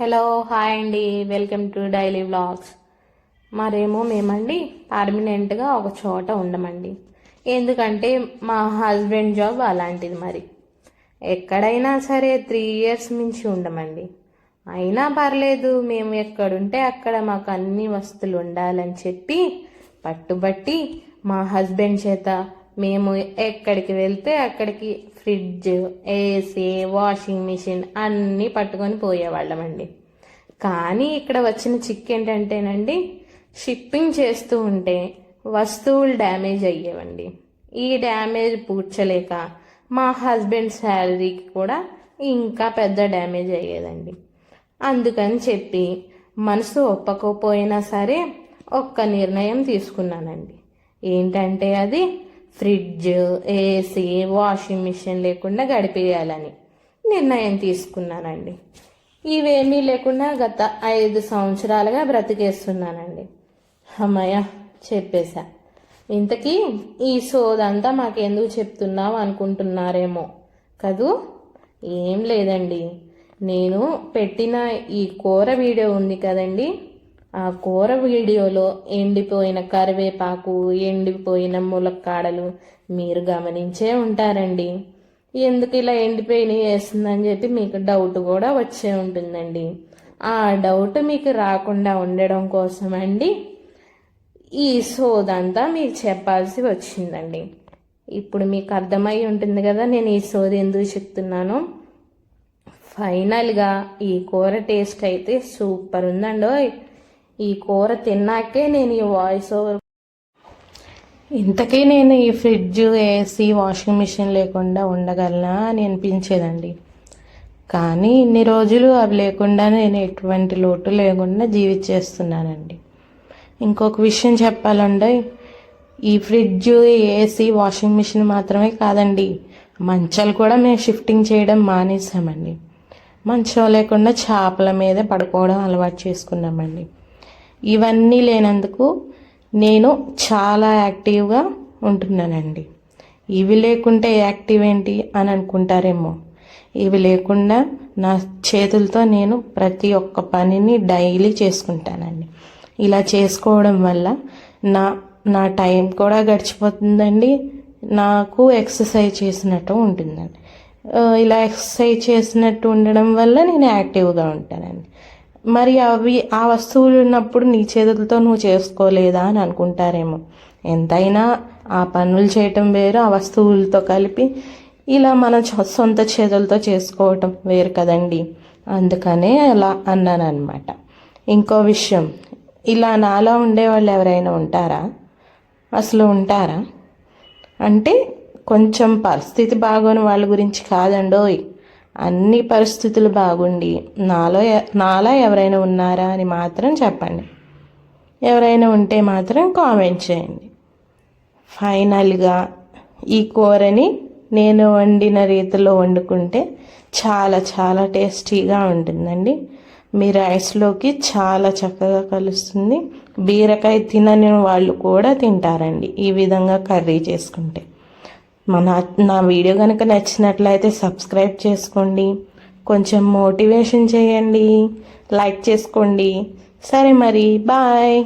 Hello hi అండి. Welcome to daily vlogs మరేమో మేమండి పర్మనెంట్గా ఒక చోట ఉండమండి. ఎందుకంటే మా హస్బెండ్ జాబ్ అలాంటిది మరి. ఎక్కడైనా సరే త్రీ ఇయర్స్ మించి ఉండమండి. అయినా పర్లేదు మేము ఎక్కడుంటే అక్కడ మాకు అన్ని వస్తువులు ఉండాలని చెప్పి పట్టుబట్టి మా హస్బెండ్ చేత మేము ఎక్కడికి వెళ్తే అక్కడికి ఫ్రిడ్జ్ ఏసీ వాషింగ్ మిషన్ అన్నీ పట్టుకొని పోయేవాళ్ళమండి. కానీ ఇక్కడ వచ్చిన చిక్ ఏంటంటేనండి షిప్పింగ్ చేస్తూ ఉంటే వస్తువులు డ్యామేజ్ అయ్యేవండి. ఈ డ్యామేజ్ పూడ్చలేక మా హస్బెండ్ శాలరీకి కూడా ఇంకా పెద్ద డ్యామేజ్ అయ్యేదండి. అందుకని చెప్పి మనసు ఒప్పకపోయినా సరే ఒక్క నిర్ణయం తీసుకున్నానండి. ఏంటంటే అది ఫ్రిడ్జ్ ఏసీ వాషింగ్ మిషన్ లేకుండా గడిపేయాలని నిర్ణయం తీసుకున్నానండి. ఇవేమీ లేకుండా గత ఐదు సంవత్సరాలుగా బ్రతికేస్తున్నానండి. అమ్మయ్య చెప్పేశా. ఇంతకీ ఈ సోదంతా మాకెందుకు చెప్తున్నావు అనుకుంటున్నారేమో కదూ? ఏం లేదండి. నేను పెట్టిన ఈ కూర వీడియో ఉంది కదండి. ఆ కూర వీడియోలో ఎండిపోయిన కరివేపాకు ఎండిపోయిన ములక్కాడలు మీరు గమనించే ఉంటారండి. ఎందుకు ఇలా ఎండిపోయినవి వేస్తుందని చెప్పి మీకు డౌట్ కూడా వచ్చే ఉంటుందండి. ఆ డౌట్ మీకు రాకుండా ఉండడం కోసం అండి ఈ సోదంతా మీకు చెప్పాల్సి వచ్చిందండి. ఇప్పుడు మీకు అర్థమై ఉంటుంది కదా నేను ఈ సోది ఎందుకు చెప్తున్నాను? ఫైనల్గా ఈ కూర టేస్ట్ అయితే సూపర్ ఉందండి ఈ కూర తిన్నాకే నేను ఈ వాయిస్ ఓవర్ ఇంతకీ నేను ఈ ఫ్రిడ్జ్ ఏసీ వాషింగ్ మిషన్ లేకుండా ఉండగలనా అని అనిపించేదండి. కానీ ఇన్ని రోజులు అవి లేకుండా నేను ఎటువంటి లోటు లేకుండా జీవించేస్తున్నానండి. ఇంకొక విషయం చెప్పాలంటే ఈ ఫ్రిడ్జ్ ఏసీ వాషింగ్ మిషన్ మాత్రమే కాదండి మంచాలు కూడా మేము షిఫ్టింగ్ చేయడం మానేసామండి మంచం లేకుండా చేపల మీద పడుకోవడం అలవాటు చేసుకున్నామండి. ఇవన్నీ లేనందుకు నేను చాలా యాక్టివ్గా ఉంటున్నానండి. ఇవి లేకుంటే యాక్టివ్ ఏంటి అని అనుకుంటారేమో. ఇవి లేకుండా నా చేతులతో నేను ప్రతి ఒక్క పనిని డైలీ చేసుకుంటానండి. ఇలా చేసుకోవడం వల్ల నా నా టైం కూడా గడిచిపోతుందండి. నాకు ఎక్సర్సైజ్ చేసినట్టు ఉంటుందండి. ఇలా ఎక్సర్సైజ్ చేసినట్టు ఉండడం వల్ల నేను యాక్టివ్గా ఉంటానండి. మరి అవి ఆ వస్తువులు ఉన్నప్పుడు నీ చేతులతో నువ్వు చేసుకోలేదా అని అనుకుంటారేమో. ఎంతైనా ఆ పనులు చేయటం వేరు ఆ వస్తువులతో కలిపి ఇలా మన సొంత చేతులతో చేసుకోవటం వేరు కదండి. అందుకనే అలా అన్నాను అనమాట ఇంకో విషయం ఇలా నాలో ఉండేవాళ్ళు ఎవరైనా ఉంటారా? అసలు ఉంటారా? అంటే కొంచెం పరిస్థితి బాగోని వాళ్ళ గురించి కాదండోయ్. అన్ని పరిస్థితులు బాగుండి. నాలో నాలా ఎవరైనా ఉన్నారా అని మాత్రం చెప్పండి. ఎవరైనా ఉంటే మాత్రం కామెంట్ చేయండి. ఫైనల్గా ఈ కూరని నేను వండిన రీతిలో వండుకుంటే చాలా చాలా టేస్టీగా ఉంటుందండి. మీ రైస్లోకి చాలా చక్కగా కలుస్తుంది. బీరకాయ తినని వాళ్ళు కూడా తింటారండి. ఈ విధంగా కర్రీ చేసుకుంటే. మన నా వీడియో కనుక నచ్చినట్లయితే సబ్స్క్రైబ్ చేసుకోండి. కొంచెం మోటివేషన్ చేయండి. లైక్ చేసుకోండి. సరే మరి బాయ్.